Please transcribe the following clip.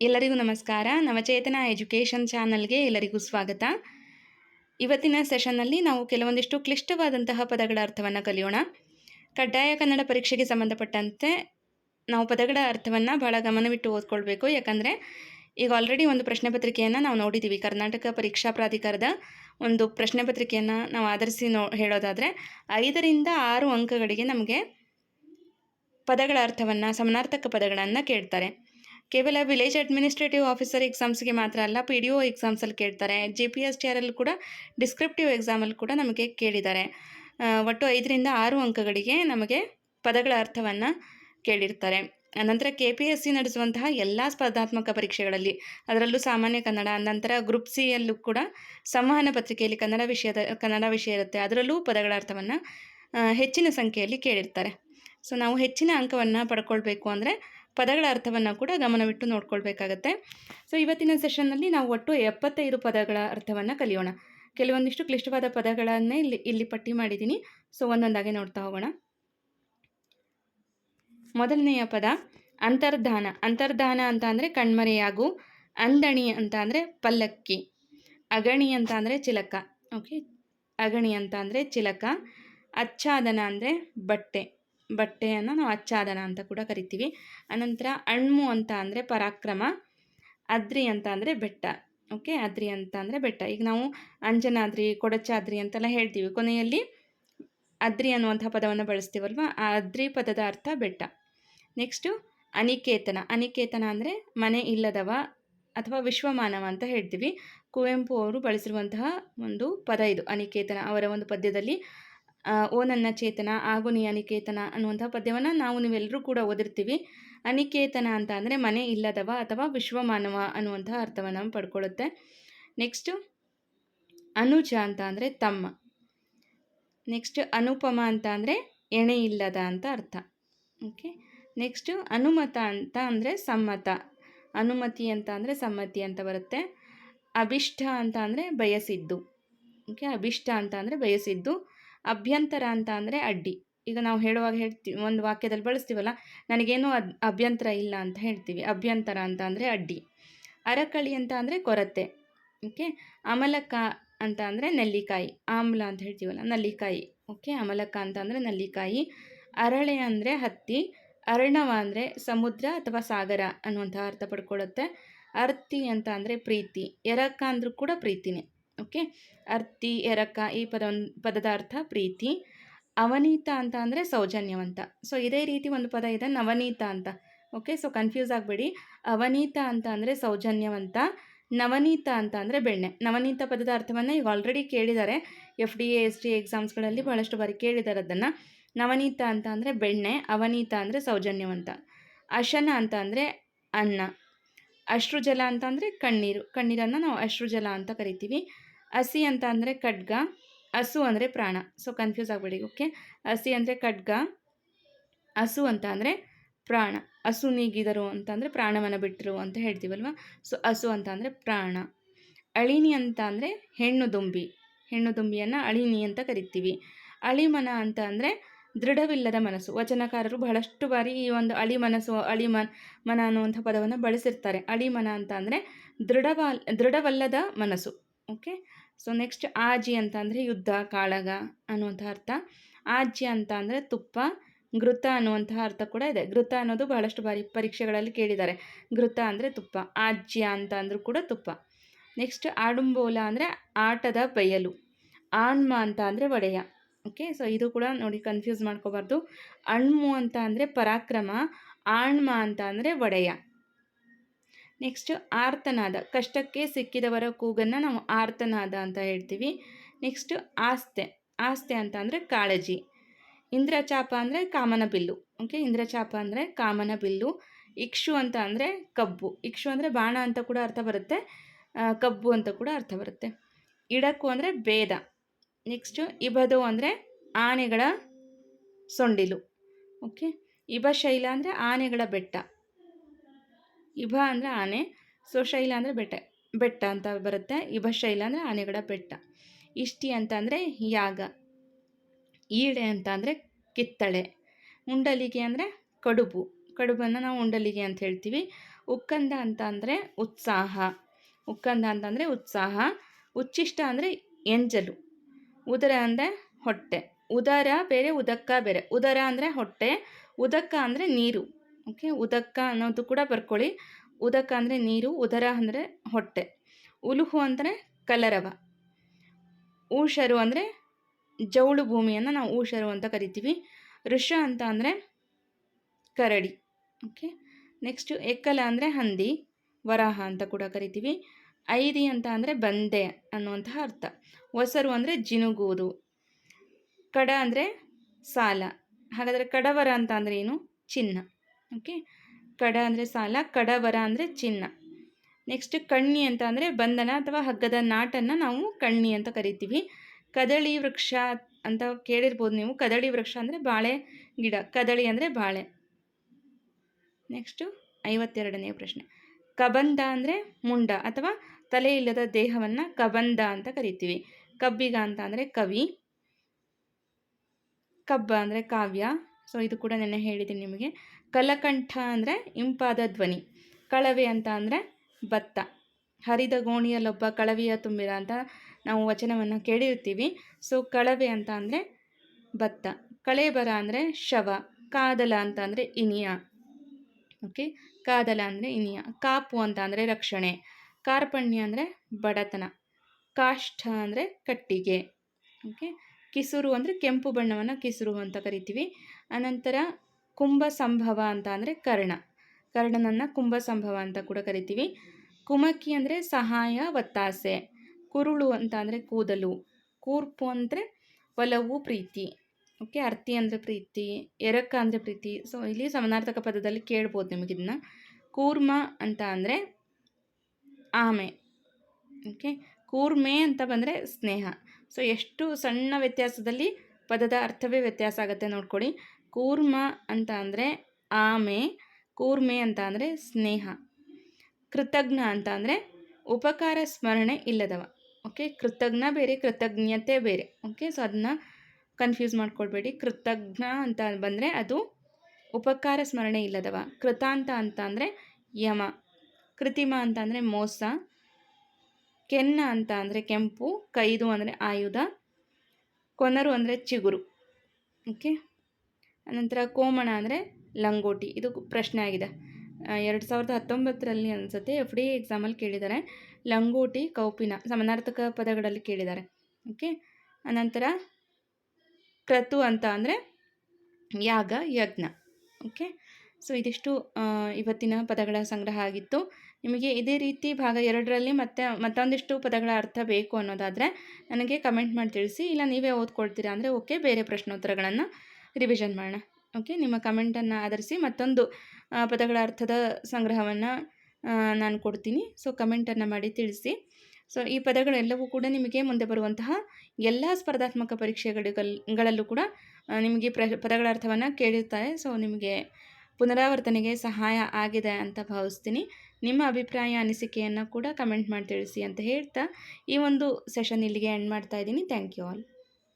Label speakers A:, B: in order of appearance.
A: ಎಲ್ಲರಿಗೂ ನಮಸ್ಕಾರ. ನವಚೇತನ ಎಜುಕೇಷನ್ ಚಾನಲ್ಗೆ ಎಲ್ಲರಿಗೂ ಸ್ವಾಗತ. ಇವತ್ತಿನ ಸೆಷನ್ನಲ್ಲಿ ನಾವು ಕೆಲವೊಂದಿಷ್ಟು ಕ್ಲಿಷ್ಟವಾದಂತಹ ಪದಗಳ ಅರ್ಥವನ್ನು ಕಲಿಯೋಣ. ಕಡ್ಡಾಯ ಕನ್ನಡ ಪರೀಕ್ಷೆಗೆ ಸಂಬಂಧಪಟ್ಟಂತೆ ನಾವು ಪದಗಳ ಅರ್ಥವನ್ನು ಬಹಳ ಗಮನವಿಟ್ಟು ಓದ್ಕೊಳ್ಬೇಕು. ಯಾಕಂದರೆ ಈಗ ಆಲ್ರೆಡಿ ಒಂದು ಪ್ರಶ್ನೆ ಪತ್ರಿಕೆಯನ್ನು ನಾವು ನೋಡಿದ್ದೀವಿ ಕರ್ನಾಟಕ ಪರೀಕ್ಷಾ ಪ್ರಾಧಿಕಾರದ ಒಂದು ಪ್ರಶ್ನೆ ಪತ್ರಿಕೆಯನ್ನು ನಾವು ಆಧರಿಸಿ ನೋ, ಹೇಳೋದಾದರೆ ಐದರಿಂದ ಆರು ಅಂಕಗಳಿಗೆ ನಮಗೆ ಪದಗಳ ಅರ್ಥವನ್ನು, ಸಮನಾರ್ಥಕ ಪದಗಳನ್ನು ಕೇಳ್ತಾರೆ. ಕೇವಲ ವಿಲೇಜ್ ಅಡ್ಮಿನಿಸ್ಟ್ರೇಟಿವ್ ಆಫೀಸರ್ ಎಕ್ಸಾಮ್ಸ್ಗೆ ಮಾತ್ರ ಅಲ್ಲ ಪಿ ಡಿ ಒ ಎಕ್ಸಾಮ್ಸಲ್ಲಿ ಕೇಳ್ತಾರೆ. ಜಿ ಪಿ ಎಸ್ ಟಿ ಆರಲ್ಲಿ ಕೂಡ ಡಿಸ್ಕ್ರಿಪ್ಟಿವ್ ಎಕ್ಸಾಮಲ್ಲಿ ಕೂಡ ನಮಗೆ ಕೇಳಿದ್ದಾರೆ. ಒಟ್ಟು ಐದರಿಂದ ಆರು ಅಂಕಗಳಿಗೆ ನಮಗೆ ಪದಗಳ ಅರ್ಥವನ್ನು ಕೇಳಿರ್ತಾರೆ. ನಂತರ ಕೆ ಪಿ ಎಸ್ ಸಿ ನಡೆಸುವಂತಹ ಎಲ್ಲ ಸ್ಪರ್ಧಾತ್ಮಕ ಪರೀಕ್ಷೆಗಳಲ್ಲಿ, ಅದರಲ್ಲೂ ಸಾಮಾನ್ಯ ಕನ್ನಡ, ನಂತರ ಗ್ರೂಪ್ ಸಿಯಲ್ಲೂ ಕೂಡ ಸಂವಹನ ಪತ್ರಿಕೆಯಲ್ಲಿ ಕನ್ನಡ ವಿಷಯದ, ಕನ್ನಡ ವಿಷಯ ಇರುತ್ತೆ, ಅದರಲ್ಲೂ ಪದಗಳ ಅರ್ಥವನ್ನು ಹೆಚ್ಚಿನ ಸಂಖ್ಯೆಯಲ್ಲಿ ಕೇಳಿರ್ತಾರೆ. ಸೊ ನಾವು ಹೆಚ್ಚಿನ ಅಂಕವನ್ನು ಪಡ್ಕೊಳ್ಬೇಕು ಅಂದರೆ ಪದಗಳ ಅರ್ಥವನ್ನು ಕೂಡ ಗಮನವಿಟ್ಟು ನೋಡ್ಕೊಳ್ಬೇಕಾಗತ್ತೆ. ಸೊ ಇವತ್ತಿನ ಸೆಷನ್ನಲ್ಲಿ ನಾವು ಒಟ್ಟು ಎಪ್ಪತ್ತೈದು ಪದಗಳ ಅರ್ಥವನ್ನು ಕಲಿಯೋಣ. ಕೆಲವೊಂದಿಷ್ಟು ಕ್ಲಿಷ್ಟವಾದ ಪದಗಳನ್ನೇ ಇಲ್ಲಿ ಇಲ್ಲಿ ಪಟ್ಟಿ ಮಾಡಿದ್ದೀನಿ. ಸೊ ಒಂದೊಂದಾಗಿ ನೋಡ್ತಾ ಹೋಗೋಣ. ಮೊದಲನೆಯ ಪದ, ಅಂತರ್ಧಾನ. ಅಂತರ್ಧಾನ ಅಂತ ಅಂದರೆ ಕಣ್ಮರೆಯಾಗು, ಅಂದಣಿ ಅಂತ ಅಂದರೆ ಪಲ್ಲಕ್ಕಿ. ಅಗಣಿ ಅಂತ ಅಂದರೆ ಚಿಲಕ. ಓಕೆ ಅಗಣಿ ಅಂತ ಅಂದರೆ ಚಿಲಕ. ಆಚ್ಛಾದನ ಅಂದರೆ ಬಟ್ಟೆ. ಬಟ್ಟೆಯನ್ನು ನಾವು ಅಚ್ಚಾದನ ಅಂತ ಕೂಡ ಕರಿತೀವಿ. ಅನಂತರ ಅಣ್ಮು ಅಂತ ಅಂದರೆ ಪರಾಕ್ರಮ, ಅದ್ರಿ ಅಂತ ಅಂದರೆ ಬೆಟ್ಟ ಓಕೆ ಅದ್ರಿ ಅಂತ ಅಂದರೆ ಬೆಟ್ಟ. ಈಗ ನಾವು ಅಂಜನಾದ್ರಿ, ಕೊಡಚಾದ್ರಿ ಅಂತೆಲ್ಲ ಹೇಳ್ತೀವಿ. ಕೊನೆಯಲ್ಲಿ ಅದ್ರಿ ಅನ್ನುವಂಥ ಪದವನ್ನು ಬಳಸ್ತೀವಲ್ವ? ಆ ಅದ್ರಿ ಪದದ ಅರ್ಥ ಬೆಟ್ಟ. ನೆಕ್ಸ್ಟು ಅನಿಕೇತನ. ಅನಿಕೇತನ ಅಂದರೆ ಮನೆ ಇಲ್ಲದವ ಅಥವಾ ವಿಶ್ವಮಾನವ ಅಂತ ಹೇಳ್ತೀವಿ. ಕುವೆಂಪು ಅವರು ಬಳಸಿರುವಂತಹ ಒಂದು ಪದ ಇದು, ಅನಿಕೇತನ ಅವರ ಒಂದು ಪದ್ಯದಲ್ಲಿ. ಓ ನನ್ನ ಚೇತನ, ಆಗು ನೀ ಅನಿಕೇತನ ಅನ್ನುವಂಥ ಪದ್ಯವನ್ನು ನಾವು ನೀವೆಲ್ಲರೂ ಕೂಡ ಓದಿರ್ತೀವಿ. ಅನಿಕೇತನ ಅಂತ ಅಂದರೆ ಮನೆ ಇಲ್ಲದವ ಅಥವಾ ವಿಶ್ವಮಾನವ ಅನ್ನುವಂಥ ಅರ್ಥವನ್ನು ಪಡ್ಕೊಳ್ಳುತ್ತೆ. ನೆಕ್ಸ್ಟು ಅನುಜ ಅಂತ ಅಂದರೆ ತಮ್ಮ. ನೆಕ್ಸ್ಟ್ ಅನುಪಮ ಅಂತ ಅಂದರೆ ಎಣೆ ಇಲ್ಲದ ಅಂತ ಅರ್ಥ. ಓಕೆ ನೆಕ್ಸ್ಟು ಅನುಮತ ಅಂತ ಅಂದರೆ ಸಮ್ಮತ. ಅನುಮತಿ ಅಂತ ಅಂದರೆ ಸಮ್ಮತಿ ಅಂತ ಬರುತ್ತೆ. ಅಭಿಷ್ಟ ಅಂತ ಅಂದರೆ ಬಯಸಿದ್ದು. ಓಕೆ ಅಭಿಷ್ಟ ಅಂತ ಅಂದರೆ ಬಯಸಿದ್ದು. ಅಭ್ಯಂತರ ಅಂತ ಅಂದರೆ ಅಡ್ಡಿ. ಈಗ ನಾವು ಹೇಳುವಾಗ ಹೇಳ್ತೀವಿ, ಒಂದು ವಾಕ್ಯದಲ್ಲಿ ಬಳಸ್ತೀವಲ್ಲ, ನನಗೇನು ಅದ್, ಅಭ್ಯಂತರ ಇಲ್ಲ ಅಂತ ಹೇಳ್ತೀವಿ. ಅಭ್ಯಂತರ ಅಂತ ಅಂದರೆ ಅಡ್ಡಿ. ಅರಕಳಿ ಅಂತ ಅಂದರೆ ಕೊರತೆ. ಓಕೆ? ಅಮಲಕ ಅಂತ ಅಂದರೆ ನೆಲ್ಲಿಕಾಯಿ. ಆಮ್ಲ ಅಂತ ಹೇಳ್ತೀವಲ್ಲ, ನಲ್ಲಿಕಾಯಿ. ಓಕೆ? ಅಮಲಕ ಅಂತ ಅಂದರೆ ನಲ್ಲಿಕಾಯಿ. ಅರಳೆ ಅಂದರೆ ಹತ್ತಿ. ಅರ್ಣವ ಅಂದರೆ ಸಮುದ್ರ ಅಥವಾ ಸಾಗರ ಅನ್ನುವಂಥ ಅರ್ಥ ಪಡ್ಕೊಳ್ಳುತ್ತೆ. ಅರ್ತಿ ಅಂತ ಅಂದರೆ ಪ್ರೀತಿ. ಎರಕ ಅಂದರೂ ಕೂಡ ಪ್ರೀತಿನೇ. ಓಕೆ? ಅರ್ತಿ, ಎರಕ ಈ ಪದ ಪದದ ಅರ್ಥ ಪ್ರೀತಿ. ಅವನೀತ ಅಂತ ಅಂದರೆ ಸೌಜನ್ಯವಂತ ಸೊ ಇದೇ ರೀತಿ ಒಂದು ಪದ ಇದೆ, ನವನೀತ ಅಂತ. ಓಕೆ? ಸೊ ಕನ್ಫ್ಯೂಸ್ ಆಗಬೇಡಿ. ಅವನೀತ ಅಂತ ಅಂದರೆ ಸೌಜನ್ಯವಂತ ನವನೀತ ಅಂತ ಅಂದರೆ ಬೆಣ್ಣೆ. ನವನೀತ ಪದದ ಅರ್ಥವನ್ನು ಈಗ ಆಲ್ರೆಡಿ ಕೇಳಿದ್ದಾರೆ F D A S D ಎಕ್ಸಾಮ್ಸ್ಗಳಲ್ಲಿ ಬಹಳಷ್ಟು ಬಾರಿ ಕೇಳಿದ್ದಾರೆ ಅದನ್ನು. ನವನೀತ ಅಂತ ಅಂದರೆ ಬೆಣ್ಣೆ, ಅವನೀತ ಅಂದರೆ ಸೌಜನ್ಯವಂತ ಅಶನ ಅಂತ ಅಂದರೆ ಅನ್ನ. ಅಶ್ರುಜಲ ಅಂತ ಅಂದರೆ ಕಣ್ಣೀರು. ಕಣ್ಣೀರನ್ನು ನಾವು ಅಶ್ರುಜಲ ಅಂತ ಕರಿತೀವಿ. ಹಸಿ ಅಂತ ಅಂದರೆ ಖಡ್ಗ, ಹಸು ಅಂದರೆ ಪ್ರಾಣ. ಸೊ ಕನ್ಫ್ಯೂಸ್ ಆಗಬೇಡಿ ಓಕೆ ಹಸಿ ಅಂದರೆ ಖಡ್ಗ, ಹಸು ಅಂತ ಅಂದರೆ ಪ್ರಾಣ. ಹಸು ನೀಗಿದರು ಅಂತಂದರೆ ಪ್ರಾಣವನ್ನು ಬಿಟ್ಟರು ಅಂತ ಹೇಳ್ತೀವಲ್ವ? ಸೊ ಹಸು ಅಂತ ಅಂದರೆ ಪ್ರಾಣ. ಅಳಿನಿ ಅಂತ ಅಂದರೆ ಹೆಣ್ಣು ದುಂಬಿ. ಹೆಣ್ಣು ದುಂಬಿಯನ್ನು ಅಳಿನಿ ಅಂತ ಕರಿತೀವಿ. ಅಳಿಮನ ಅಂತ ಅಂದರೆ ದೃಢವಿಲ್ಲದ ಮನಸ್ಸು. ವಚನಕಾರರು ಬಹಳಷ್ಟು ಬಾರಿ ಈ ಒಂದು ಅಳಿ ಮನಸ್ಸು ಅಳಿ ಮನ್ ಮನ ಅನ್ನುವಂಥ ಪದವನ್ನು ಬಳಸಿರ್ತಾರೆ. ಅಳಿಮನ ಅಂತ ಅಂದರೆ ದೃಢವಲ್, ದೃಢವಲ್ಲದ ಮನಸ್ಸು. ಓಕೆ ಸೊ ನೆಕ್ಸ್ಟ್ ಆಜಿ ಅಂತ ಅಂದರೆ ಯುದ್ಧ, ಕಾಳಗ ಅನ್ನುವಂಥ ಅರ್ಥ. ಆಜ್ಯ ಅಂತ ಅಂದರೆ ತುಪ್ಪ, ಘೃತ ಅನ್ನುವಂತಹ ಅರ್ಥ ಕೂಡ ಇದೆ. ಘೃತ ಅನ್ನೋದು ಬಹಳಷ್ಟು ಬಾರಿ ಪರೀಕ್ಷೆಗಳಲ್ಲಿ ಕೇಳಿದ್ದಾರೆ. ಘೃತ ಅಂದರೆ ತುಪ್ಪ, ಆಜ್ಯ ಅಂತ ಅಂದರೂ ಕೂಡ ತುಪ್ಪ. ನೆಕ್ಸ್ಟ್ ಆಡುಂಬೋಲ ಅಂದರೆ ಆಟದ ಬಯಲು. ಆಣ್ಮ ಅಂತ ಅಂದರೆ ಒಡೆಯ. ಓಕೆ ಸೊ ಇದು ಕೂಡ ನೋಡಿ ಕನ್ಫ್ಯೂಸ್ ಮಾಡ್ಕೋಬಾರ್ದು. ಅಣ್ಮು ಅಂತ ಅಂದರೆ ಪರಾಕ್ರಮ, ಆಣ್ಮ ಅಂತ ಅಂದರೆ ಒಡೆಯ. ನೆಕ್ಸ್ಟ್ ಆರ್ತನಾದ. ಕಷ್ಟಕ್ಕೆ ಸಿಕ್ಕಿದವರ ಕೂಗನ್ನು ನಾವು ಆರ್ತನಾದ ಅಂತ ಹೇಳ್ತೀವಿ. ನೆಕ್ಸ್ಟ್ ಆಸ್ತೆ. ಆಸ್ತೆ ಅಂತ ಅಂದರೆ ಕಾಳಜಿ. ಇಂದ್ರಚಾಪ ಅಂದರೆ ಕಾಮನ ಬಿಲ್ಲು. ಓಕೆ ಇಂದ್ರಚಾಪ ಅಂದರೆ ಕಾಮನ ಬಿಲ್ಲು. ಇಕ್ಷು ಅಂತ ಅಂದರೆ ಕಬ್ಬು. ಇಕ್ಷು ಅಂದರೆ ಬಾಣ ಅಂತ ಕೂಡ ಅರ್ಥ ಬರುತ್ತೆ. ಕಬ್ಬು ಅಂತ ಕೂಡ ಅರ್ಥ ಬರುತ್ತೆ. ಇಡಕು ಅಂದರೆ ಭೇದ. ನೆಕ್ಸ್ಟು ಇಬದು ಅಂದರೆ ಆನೆಗಳ ಸೊಂಡಿಲು. ಓಕೆ ಇಬಶೈಲ ಅಂದರೆ ಆನೆಗಳ ಬೆಟ್ಟ. ಇಬ ಅಂದರೆ ಆನೆ ಸೊ ಶೈಲ ಅಂದರೆ ಬೆಟ್ಟ ಬೆಟ್ಟ ಅಂತ ಬರುತ್ತೆ. ಇಬಶೈಲ ಅಂದರೆ ಆನೆಗಳ ಬೆಟ್ಟ. ಇಷ್ಟಿ ಅಂತ ಅಂದರೆ ಯಾಗ. ಈಡೆ ಅಂತ ಅಂದರೆ ಕಿತ್ತಳೆ. ಉಂಡಲಿಗೆ ಅಂದರೆ ಕಡುಬು. ಕಡುಬನ್ನು ನಾವು ಉಂಡಲಿಗೆ ಅಂತ ಹೇಳ್ತೀವಿ. ಉಕ್ಕಂದ ಅಂತ ಅಂದರೆ ಉತ್ಸಾಹ. ಉಕ್ಕಂದ ಅಂತಂದರೆ ಉತ್ಸಾಹ. ಉಚ್ಚಿಷ್ಟ ಅಂದರೆ ಎಂಜಲು. ಉದರ ಅಂದರೆ ಹೊಟ್ಟೆ. ಉದರ ಬೇರೆ, ಉದಕ್ಕ ಬೇರೆ. ಉದರ ಅಂದರೆ ಹೊಟ್ಟೆ. ಉದಕ್ಕ ಅಂದರೆ ನೀರು. ಓಕೆ? ಉದಕ ಅನ್ನೋದು ಕೂಡ ಬರ್ಕೊಳ್ಳಿ. ಉದಕ ಅಂದರೆ ನೀರು, ಉದರ ಅಂದರೆ ಹೊಟ್ಟೆ. ಉಲುಹು ಅಂದರೆ ಕಲರವ. ಊಷರು ಅಂದರೆ ಜೌಳು ಭೂಮಿಯನ್ನು ನಾವು ಊಷರು ಅಂತ ಕರಿತೀವಿ. ಋಷ ಅಂತ ಅಂದರೆ ಕರಡಿ. ಓಕೆ? ನೆಕ್ಸ್ಟು ಎಕ್ಕಲ ಅಂದರೆ ಹಂದಿ, ವರಾಹ ಅಂತ ಕೂಡ ಕರಿತೀವಿ. ಐದಿ ಅಂತ ಅಂದರೆ ಬಂದೆ ಅನ್ನುವಂತಹ ಅರ್ಥ. ಹೊಸರು ಅಂದರೆ ಜಿನುಗುವುದು. ಕಡ ಅಂದರೆ ಸಾಲ. ಹಾಗಾದರೆ ಕಡವರ ಅಂತ ಅಂದರೆ ಏನು? ಚಿನ್ನ. ಓಕೆ ಕಡ ಅಂದರೆ ಸಾಲ, ಕಡವರ ಅಂದರೆ ಚಿನ್ನ. ನೆಕ್ಸ್ಟ್ ಕಣ್ಣಿ ಅಂತ ಅಂದರೆ ಬಂಧನ ಅಥವಾ ಹಗ್ಗದ ನಾಟನ್ನು ನಾವು ಕಣ್ಣಿ ಅಂತ ಕರಿತೀವಿ. ಕದಳಿ ವೃಕ್ಷ ಅಂತ ಕೇಳಿರ್ಬೋದು ನೀವು. ಕದಳಿ ವೃಕ್ಷ ಅಂದರೆ ಬಾಳೆ ಗಿಡ, ಕದಳಿ ಅಂದರೆ ಬಾಳೆ. ನೆಕ್ಸ್ಟು ಐವತ್ತೆರಡನೇ ಪ್ರಶ್ನೆ. ಕಬಂದ ಅಂದರೆ ಮುಂಡ ಅಥವಾ ತಲೆ ಇಲ್ಲದ ದೇಹವನ್ನು ಕಬಂದ ಅಂತ ಕರಿತೀವಿ. ಕಬ್ಬಿಗ ಅಂತ ಅಂದರೆ ಕವಿ. ಕಬ್ಬ ಅಂದರೆ ಕಾವ್ಯ. ಸೊ ಇದು ಕೂಡ ನೆನ್ನೆ ಹೇಳಿದ್ದೀನಿ ನಿಮಗೆ. ಕಲಕಂಠ ಅಂದರೆ ಇಂಪಾದ ಧ್ವನಿ, ಕಳವೆ ಅಂತ ಅಂದರೆ ಭತ್ತ. ಹರಿದ ಗೋಣಿಯಲ್ಲೊಬ್ಬ ಕಳವಿಯ ತುಂಬಿದ ಅಂತ ನಾವು ವಚನವನ್ನು ಕೇಳಿರ್ತೀವಿ. ಸೊ ಕಳವೆ ಅಂತ ಅಂದರೆ ಭತ್ತ ಕಳೇಬರ ಅಂದರೆ ಶವ, ಕಾದಲ ಅಂತ ಅಂದರೆ ಇನಿಯ. ಓಕೆ ಕಾದಲ ಅಂದರೆ ಇನಿಯ. ಕಾಪು ಅಂತ ಅಂದರೆ ರಕ್ಷಣೆ, ಕಾರ್ಪಣ್ಯ ಅಂದರೆ ಬಡತನ, ಕಾಷ್ಠ ಅಂದರೆ ಕಟ್ಟಿಗೆ. ಓಕೆ ಕಿಸುರು ಅಂದರೆ ಕೆಂಪು ಬಣ್ಣವನ್ನು ಕಿಸುರು ಅಂತ ಕರಿತೀವಿ. ಅನಂತರ ಕುಂಭ ಸಂಭವ ಅಂತ ಅಂದರೆ ಕರ್ಣ. ಕರ್ಣನನ್ನು ಕುಂಭ ಸಂಭವ ಅಂತ ಕೂಡ ಕರಿತೀವಿ. ಕುಮಕಿ ಅಂದರೆ ಸಹಾಯ, ಒತ್ತಾಸೆ. ಕುರುಳು ಅಂತ ಅಂದರೆ ಕೂದಲು. ಕೂರ್ಪು ಅಂದರೆ ಒಲವು, ಪ್ರೀತಿ. ಓಕೆ ಅರ್ತಿ ಅಂದರೆ ಪ್ರೀತಿ, ಎರಕ ಅಂದರೆ ಪ್ರೀತಿ. ಸೊ ಇಲ್ಲಿ ಸಮನಾರ್ಥಕ ಪದದಲ್ಲಿ ಕೇಳ್ಬೋದು ನಿಮಗೆ ಇದನ್ನ ಕೂರ್ಮ ಅಂತ ಅಂದರೆ ಆಮೆ. ಓಕೆ ಕೂರ್ಮೆ ಅಂತ ಬಂದರೆ ಸ್ನೇಹ. ಸೊ ಎಷ್ಟು ಸಣ್ಣ ವ್ಯತ್ಯಾಸದಲ್ಲಿ ಪದದ ಅರ್ಥವೇ ವ್ಯತ್ಯಾಸ ಆಗುತ್ತೆ ನೋಡ್ಕೊಳ್ಳಿ ಕೂರ್ಮ ಅಂತ ಅಂದರೆ ಆಮೆ, ಕೂರ್ಮೆ ಅಂತ ಅಂದರೆ ಸ್ನೇಹ. ಕೃತಜ್ಞ ಅಂತ ಅಂದರೆ ಉಪಕಾರ, ಸ್ಮರಣೆ ಇಲ್ಲದವ. ಓಕೆ ಕೃತಜ್ಞ ಬೇರೆ, ಕೃತಜ್ಞತೆ ಬೇರೆ. ಓಕೆ ಸೊ ಅದನ್ನ ಕನ್ಫ್ಯೂಸ್ ಮಾಡ್ಕೊಳ್ಬೇಡಿ. ಕೃತಜ್ಞ ಅಂತ ಬಂದರೆ ಅದು ಉಪಕಾರ, ಸ್ಮರಣೆ ಇಲ್ಲದವ. ಕೃತಾಂತ ಅಂತ ಅಂದರೆ ಯಮ. ಕೃತಿಮ ಅಂತ ಅಂದರೆ ಮೋಸ. ಕೆನ್ನ ಅಂತ ಅಂದರೆ ಕೆಂಪು. ಕೈದು ಅಂದರೆ ಆಯುಧ. ಕೊನರು ಅಂದರೆ ಚಿಗುರು. ಓಕೆ ಅನಂತರ ಕೋಮಣ ಅಂದರೆ ಲಂಗೋಟಿ, ಇದು ಪ್ರಶ್ನೆ ಆಗಿದೆ. ಎರಡು ಸಾವಿರದ ಹತ್ತೊಂಬತ್ತರಲ್ಲಿ ಅನಿಸುತ್ತೆ, ಎಫ್ ಡಿ ಎಕ್ಸಾಮಲ್ಲಿ ಕೇಳಿದ್ದಾರೆ. ಲಂಗೋಟಿ, ಕೌಪಿನ, ಸಮನಾರ್ಥಕ ಪದಗಳಲ್ಲಿ ಕೇಳಿದ್ದಾರೆ. ಓಕೆ ಅನಂತರ ಕ್ರತು ಅಂತ ಅಂದರೆ ಯಾಗ, ಯಜ್ಞ. ಓಕೆ ಸೊ ಇದಿಷ್ಟು ಇವತ್ತಿನ ಪದಗಳ ಸಂಗ್ರಹ ಆಗಿತ್ತು. ನಿಮಗೆ ಇದೇ ರೀತಿ ಭಾಗ ಎರಡರಲ್ಲಿ ಮತ್ತೆ ಮತ್ತೊಂದಿಷ್ಟು ಪದಗಳ ಅರ್ಥ ಬೇಕು ಅನ್ನೋದಾದರೆ ನನಗೆ ಕಮೆಂಟ್ ಮಾಡಿ ತಿಳಿಸಿ, ಇಲ್ಲ ನೀವೇ ಓದ್ಕೊಳ್ತೀರಾ ಅಂದರೆ ಓಕೆ ಬೇರೆ ಪ್ರಶ್ನೋತ್ತರಗಳನ್ನು ರಿವಿಷನ್ ಮಾಡೋಣ. ಓಕೆ ನಿಮ್ಮ ಕಮೆಂಟನ್ನು ಆಧರಿಸಿ ಮತ್ತೊಂದು ಪದಗಳ ಅರ್ಥದ ಸಂಗ್ರಹವನ್ನು ನಾನು ಕೊಡ್ತೀನಿ. ಸೊ ಕಮೆಂಟನ್ನು ಮಾಡಿ ತಿಳಿಸಿ. ಸೊ ಈ ಪದಗಳೆಲ್ಲವೂ ಕೂಡ ನಿಮಗೆ ಮುಂದೆ ಬರುವಂತಹ ಎಲ್ಲ ಸ್ಪರ್ಧಾತ್ಮಕ ಪರೀಕ್ಷೆಗಳಿಗಲ್ಗಳಲ್ಲೂ ಕೂಡ ನಿಮಗೆ ಪ್ರ, ಪದಗಳ ಅರ್ಥವನ್ನು ಕೇಳಿರ್ತಾರೆ ಸೊ ನಿಮಗೆ ಪುನರಾವರ್ತನೆಗೆ ಸಹಾಯ ಆಗಿದೆ ಅಂತ ಭಾವಿಸ್ತೀನಿ. ನಿಮ್ಮ ಅಭಿಪ್ರಾಯ, ಅನಿಸಿಕೆಯನ್ನು ಕೂಡ ಕಮೆಂಟ್ ಮಾಡಿ ತಿಳಿಸಿ ಅಂತ ಹೇಳ್ತಾ ಈ ಒಂದು ಸೆಷನ್ ಇಲ್ಲಿಗೆ ಎಂಡ್ ಮಾಡ್ತಾ ಇದ್ದೀನಿ. Thank you all